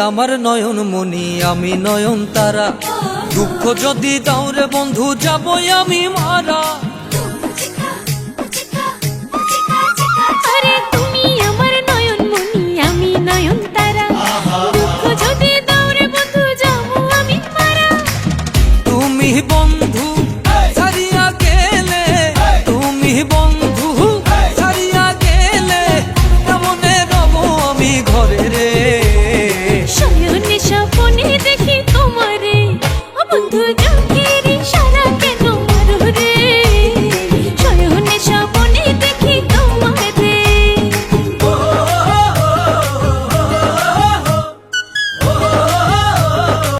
আমার নয়ন মনি আমি নয়ন তারা। দুঃখ যদি দাও রে বন্ধু যাবই আমি মারা।